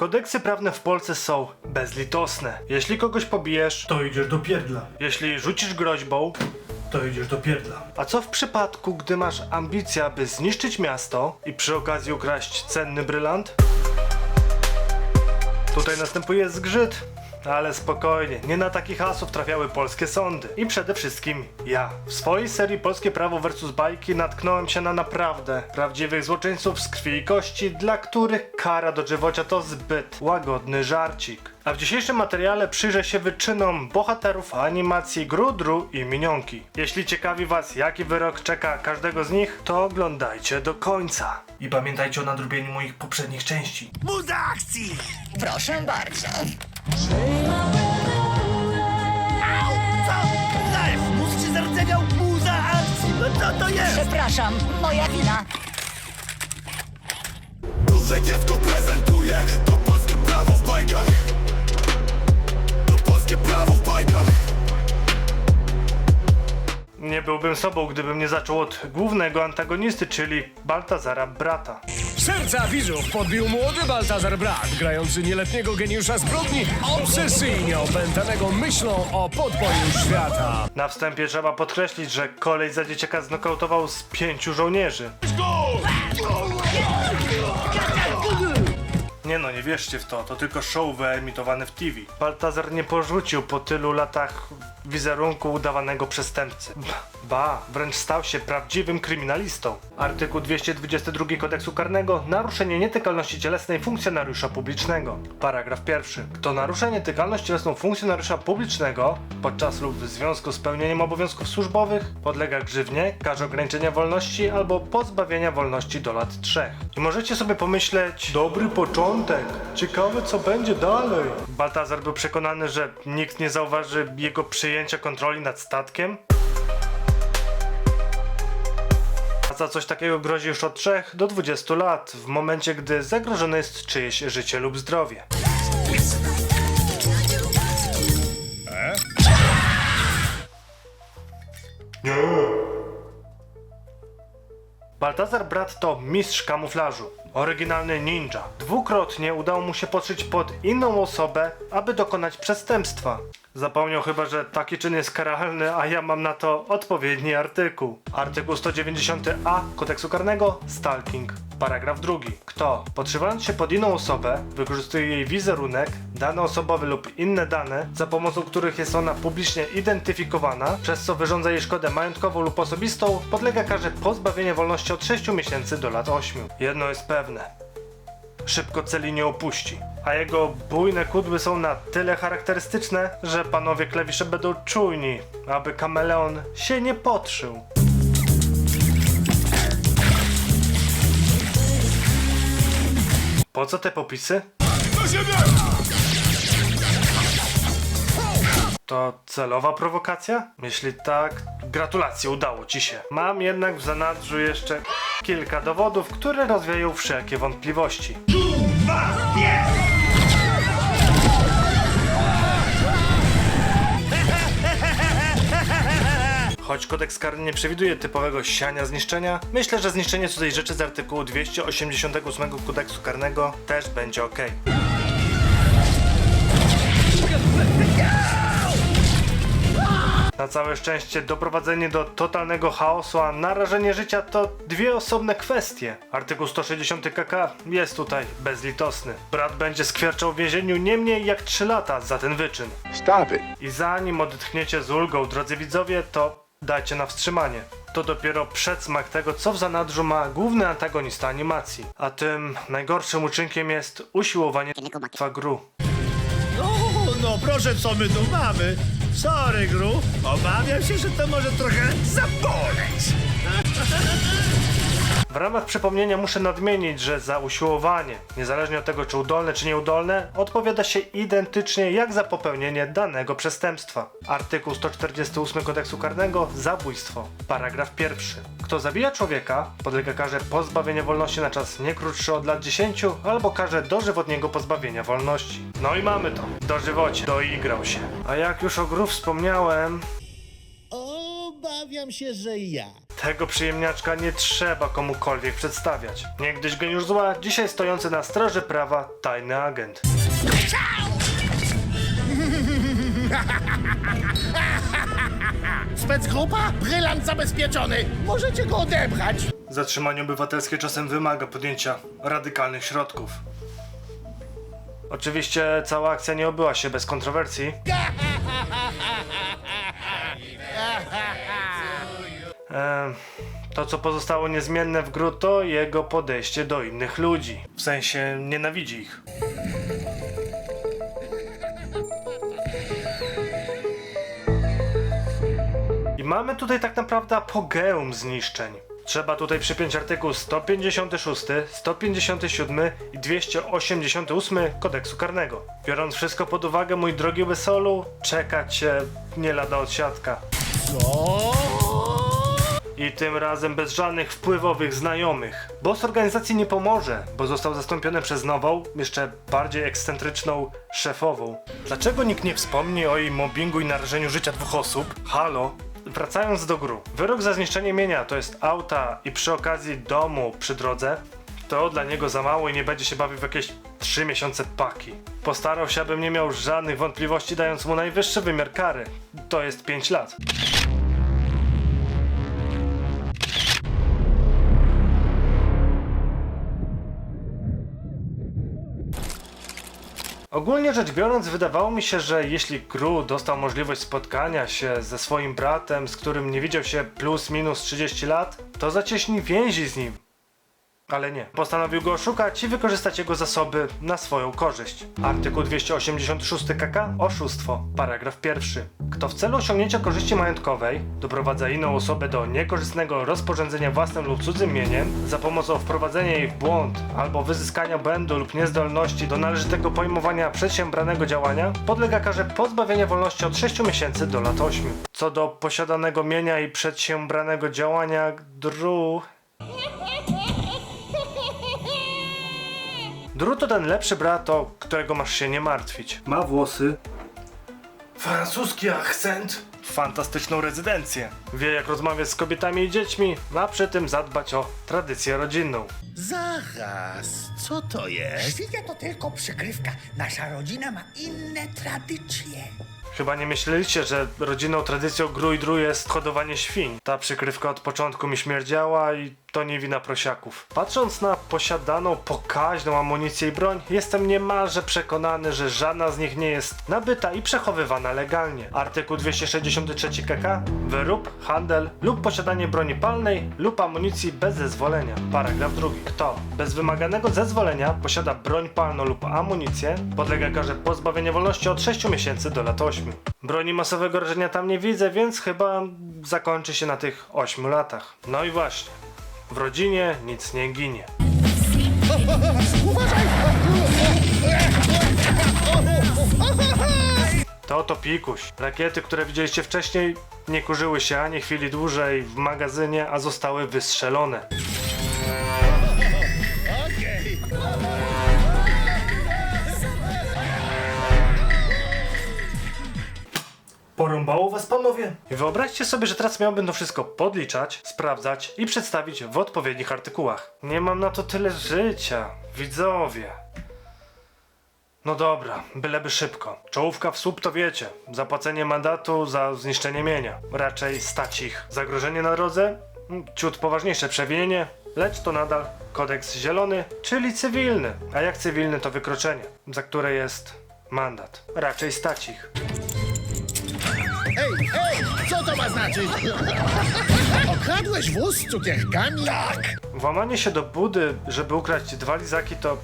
Kodeksy prawne w Polsce są bezlitosne. Jeśli kogoś pobijesz, To idziesz do pierdla. jeśli rzucisz groźbą, To idziesz do pierdla. a co w przypadku, gdy masz ambicje, aby zniszczyć miasto i przy okazji ukraść cenny brylant? Tutaj następuje zgrzyt, ale spokojnie, nie na takich asów trafiały polskie sądy. I przede wszystkim ja. W swojej serii Polskie Prawo vs. Bajki natknąłem się na naprawdę prawdziwych złoczyńców z krwi i kości, dla których kara dożywocia to zbyt łagodny żarcik. A w dzisiejszym materiale przyjrzę się wyczynom bohaterów animacji Grudru i Minionki. Jeśli ciekawi was, jaki wyrok czeka każdego z nich, to oglądajcie do końca. I pamiętajcie o nadrobieniu moich poprzednich części. Muza akcji! Proszę bardzo. To jest? Przepraszam, moja wina. Duże dziecko prezentuje To polskie prawo w bajkach To polskie prawo w bajkach Nie byłbym sobą, gdybym nie zaczął od głównego antagonisty, czyli Baltazara brata. Serca widzów podbił młody Baltazar Brat, grający nieletniego geniusza zbrodni, obsesyjnie opętanego myślą o podboju świata. Na wstępie trzeba podkreślić, że kolej za dzieciaka znokautował z pięciu żołnierzy. Nie no, nie wierzcie w to, to tylko show wyemitowane w TV. Baltazar nie porzucił po tylu latach wizerunku udawanego przestępcy. Ba, wręcz stał się prawdziwym kryminalistą. Artykuł 222 kodeksu karnego naruszenie nietykalności cielesnej funkcjonariusza publicznego. Paragraf pierwszy. Kto narusza nietykalność cielesną funkcjonariusza publicznego podczas lub w związku z pełnieniem obowiązków służbowych podlega grzywnie, karze ograniczenia wolności albo pozbawienia wolności do lat trzech. I możecie sobie pomyśleć, dobry początek, ciekawe co będzie dalej. Baltazar był przekonany, że nikt nie zauważy jego przyjęcia kontroli nad statkiem. A za coś takiego grozi już od 3 do 20 lat, w momencie gdy zagrożone jest czyjeś życie lub zdrowie. Baltazar brat to mistrz kamuflażu, oryginalny ninja. Dwukrotnie udało mu się podszyć pod inną osobę, aby dokonać przestępstwa. Zapomniał chyba, że taki czyn jest karalny, a ja mam na to odpowiedni artykuł. Artykuł 190a kodeksu karnego stalking. Paragraf drugi. Kto, podszywając się pod inną osobę, wykorzystuje jej wizerunek, dane osobowe lub inne dane, za pomocą których jest ona publicznie identyfikowana, przez co wyrządza jej szkodę majątkową lub osobistą, podlega karze pozbawienia wolności od 6 miesięcy do lat 8. Jedno jest pewne. Szybko celi nie opuści. A jego bujne kudły są na tyle charakterystyczne, że panowie klawisze będą czujni, aby kameleon się nie podszył. Po co te popisy? To celowa prowokacja? Jeśli tak, gratulacje, udało ci się. Mam jednak w zanadrzu jeszcze kilka dowodów, które rozwieją wszelkie wątpliwości. Choć kodeks karny nie przewiduje typowego siania zniszczenia, myślę, że zniszczenie cudzej rzeczy z artykułu 288 kodeksu karnego też będzie ok. Na całe szczęście doprowadzenie do totalnego chaosu, a narażenie życia to dwie osobne kwestie. Artykuł 160 KK jest tutaj bezlitosny. Brat będzie skwierczał w więzieniu nie mniej jak 3 lata za ten wyczyn. Stop it I zanim odetchniecie z ulgą, drodzy widzowie, to dajcie na wstrzymanie. To dopiero przedsmak tego, co w zanadrzu ma główny antagonista animacji. A tym najgorszym uczynkiem jest usiłowanie gru. No, proszę, co my tu mamy? Sorry, Gru. Obawiam się, że to może trochę zaboleć. W ramach przypomnienia muszę nadmienić, że za usiłowanie, niezależnie od tego czy udolne czy nieudolne, odpowiada się identycznie jak za popełnienie danego przestępstwa. Artykuł 148 kodeksu karnego zabójstwo. Paragraf pierwszy. Kto zabija człowieka, podlega karze pozbawienia wolności na czas nie krótszy od lat 10 albo karze dożywotniego pozbawienia wolności. No i mamy to. Dożywocie. Doigrał się. A jak już o gru wspomniałem, Obawiam się, że ja. Tego przyjemniaczka nie trzeba komukolwiek przedstawiać. Niegdyś geniusz zła, dzisiaj stojący na straży prawa tajny agent. Specgrupa? Brylant zabezpieczony. Możecie go odebrać. Zatrzymanie obywatelskie czasem wymaga podjęcia radykalnych środków. Oczywiście cała akcja nie obyła się bez kontrowersji. to, co pozostało niezmienne w Gru, to jego podejście do innych ludzi. W sensie nienawidzi ich. I mamy tutaj tak naprawdę apogeum zniszczeń. Trzeba tutaj przypiąć artykuł 156, 157 i 288 kodeksu karnego. Biorąc wszystko pod uwagę, mój drogi Wesolu, czeka cię nie lada odsiadka. I tym razem bez żadnych wpływowych znajomych. Boss organizacji nie pomoże, bo został zastąpiony przez nową, jeszcze bardziej ekscentryczną szefową. Dlaczego nikt nie wspomni o jej mobbingu i narażeniu życia dwóch osób? Halo? Wracając do gru. Wyrok za zniszczenie mienia to jest auta i przy okazji domu przy drodze. To dla niego za mało i nie będzie się bawił w jakieś 3 miesiące paki. Postarał się, abym nie miał żadnych wątpliwości, dając mu najwyższy wymiar kary. To jest 5 lat. Ogólnie rzecz biorąc, wydawało mi się, że jeśli Gru dostał możliwość spotkania się ze swoim bratem, z którym nie widział się plus minus 30 lat, to zacieśni więzi z nim. Ale nie. Postanowił go oszukać i wykorzystać jego zasoby na swoją korzyść. Artykuł 286 KK Oszustwo. Paragraf pierwszy. Kto w celu osiągnięcia korzyści majątkowej doprowadza inną osobę do niekorzystnego rozporządzenia własnym lub cudzym mieniem za pomocą wprowadzenia jej w błąd albo wyzyskania błędu lub niezdolności do należytego pojmowania przedsiębranego działania podlega karze pozbawienia wolności od 6 miesięcy do lat 8. Co do posiadanego mienia i przedsiębranego działania dru... Dru to ten lepszy brat, o którego masz się nie martwić. Ma włosy, Francuski akcent. fantastyczną rezydencję. Wie jak rozmawiać z kobietami i dziećmi, a przy tym zadbać o tradycję rodzinną. Zaraz, co to jest? Świnia to tylko przykrywka. Nasza rodzina ma inne tradycje. Chyba nie myśleliście, że rodzinną tradycją gru i dru jest hodowanie świń. Ta przykrywka od początku mi śmierdziała i to nie wina prosiaków. Patrząc na posiadaną pokaźną amunicję i broń, jestem niemalże przekonany, że żadna z nich nie jest nabyta i przechowywana legalnie. Artykuł 263 KK Wyrób, handel lub posiadanie broni palnej lub amunicji bez zezwolenia. Paragraf drugi. Kto bez wymaganego zezwolenia posiada broń palną lub amunicję, podlega karze pozbawienia wolności od 6 miesięcy do lat 8. Broni masowego rażenia tam nie widzę, więc chyba zakończy się na tych 8 latach. No i właśnie. W rodzinie nic nie ginie. To oto pikuś. Rakiety, które widzieliście wcześniej, nie kurzyły się ani chwili dłużej w magazynie, a zostały wystrzelone. Okej. Porąbało was panowie? Wyobraźcie sobie, że teraz miałbym to wszystko podliczać, sprawdzać i przedstawić w odpowiednich artykułach. Nie mam na to tyle życia, widzowie. No dobra, byleby szybko. Czołówka w słup to wiecie. Zapłacenie mandatu za zniszczenie mienia. Raczej stać ich. Zagrożenie na drodze? Mm, Ciut poważniejsze przewinienie, lecz to nadal kodeks zielony, czyli cywilny. A jak cywilny to wykroczenie, za które jest mandat. Raczej stać ich. Ej, ej, co to ma znaczyć? Okradłeś wóz z cukierkami? Tak. Włamanie się do budy, żeby ukraść dwa lizaki, to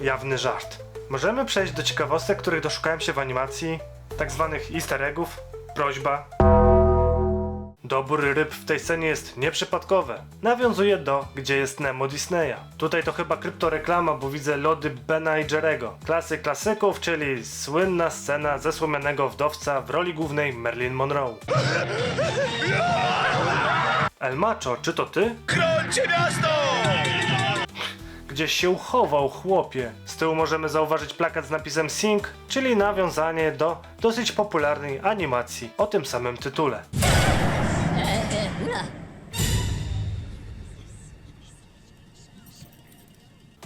jawny żart. Możemy przejść do ciekawostek, których doszukałem się w animacji, tak zwanych easter eggów, prośba. Dobór ryb w tej scenie jest nieprzypadkowe. Nawiązuje do Gdzie jest Nemo Disneya. Tutaj to chyba kryptoreklama, bo widzę lody Bena i Jerego. Klasyk klasyków, czyli słynna scena ze słomianego wdowca w roli głównej Marilyn Monroe. El Macho, czy to ty? Chrońcie miasto! Gdzieś się uchował, chłopie. Z tyłu możemy zauważyć plakat z napisem Sing, czyli nawiązanie do dosyć popularnej animacji o tym samym tytule.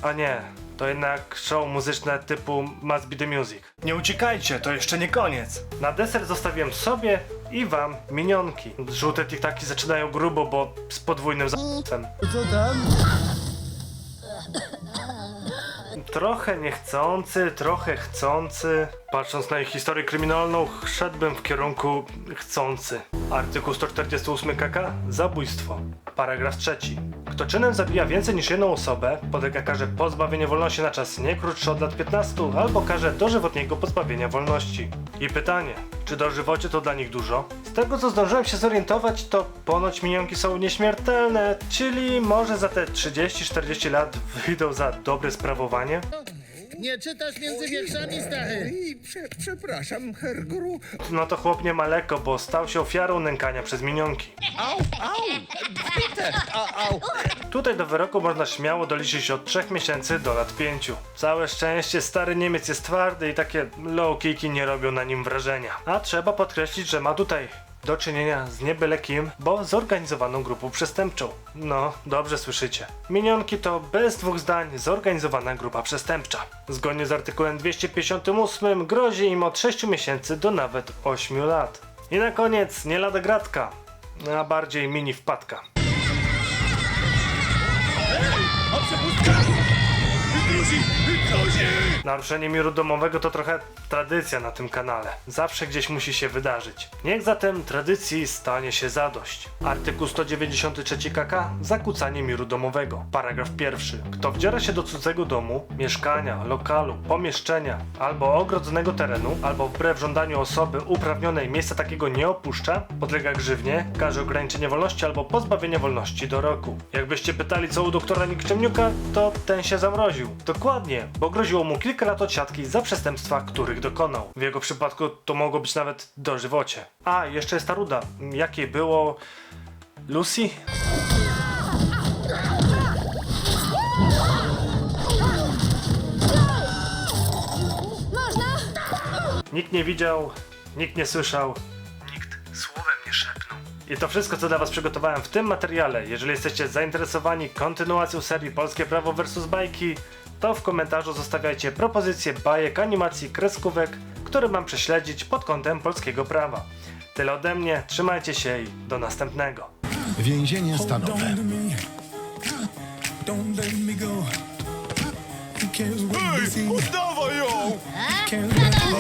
A nie, to jednak show muzyczne typu Must Be The Music. Nie uciekajcie, to jeszcze nie koniec. Na deser zostawiłem sobie i wam minionki. Żółte tiktaki zaczynają grubo, bo z podwójnym za***em. Co tam? Trochę niechcący, trochę chcący. Patrząc na ich historię kryminalną, szedłbym w kierunku chcący. Artykuł 148 KK Zabójstwo. Paragraf trzeci. Kto czynem zabija więcej niż jedną osobę, podlega karze pozbawienia wolności na czas nie krótszy od lat 15 albo karze dożywotniego pozbawienia wolności. I pytanie, czy dożywocie to dla nich dużo? Z tego co zdążyłem się zorientować, to ponoć minionki są nieśmiertelne, czyli może za te 30-40 lat wyjdą za dobre sprawowanie? Nie czytasz między wierszami, stary? I prze, przepraszam, Herr Gru. No to chłop nie ma lekko, bo stał się ofiarą nękania przez minionki. Au, au! Peter! Au, au! Tutaj do wyroku można śmiało doliczyć od 3 miesięcy do lat 5. Całe szczęście stary Niemiec jest twardy i takie low kicki nie robią na nim wrażenia. A trzeba podkreślić, że ma tutaj do czynienia z nie byle kim, bo zorganizowaną grupą przestępczą. No, dobrze słyszycie. Minionki to bez dwóch zdań zorganizowana grupa przestępcza. Zgodnie z artykułem 258 grozi im od 6 miesięcy do nawet 8 lat. I na koniec nie lada gratka, a bardziej mini wpadka. Naruszenie miru domowego to trochę tradycja na tym kanale. Zawsze gdzieś musi się wydarzyć. Niech zatem tradycji stanie się zadość. Artykuł 193 KK Zakłócanie miru domowego. Paragraf pierwszy. Kto wdziera się do cudzego domu, mieszkania, lokalu, pomieszczenia albo ogrodzonego terenu, albo wbrew żądaniu osoby uprawnionej miejsca takiego nie opuszcza, podlega grzywnie, karze ograniczenia wolności albo pozbawienia wolności do roku. Jakbyście pytali co u doktora Nikczemniuka, to ten się zamroził. Dokładnie, bo groziło mu kilka lat odsiadki za przestępstwa, których dokonał. W jego przypadku to mogło być nawet dożywocie. A, jeszcze jest ta ruda. Jakiej było... Lucy? Można? Nikt nie widział, nikt nie słyszał, nikt słowem nie szepnął. I to wszystko, co dla Was przygotowałem w tym materiale. Jeżeli jesteście zainteresowani kontynuacją serii Polskie Prawo vs. Bajki, to w komentarzu zostawiajcie propozycje bajek, animacji, kreskówek, które mam prześledzić pod kątem polskiego prawa. Tyle ode mnie, trzymajcie się i do następnego. Więzienie stanowe. Don't let me go. Who cares what they see? Dawaj ją! Can't let me go.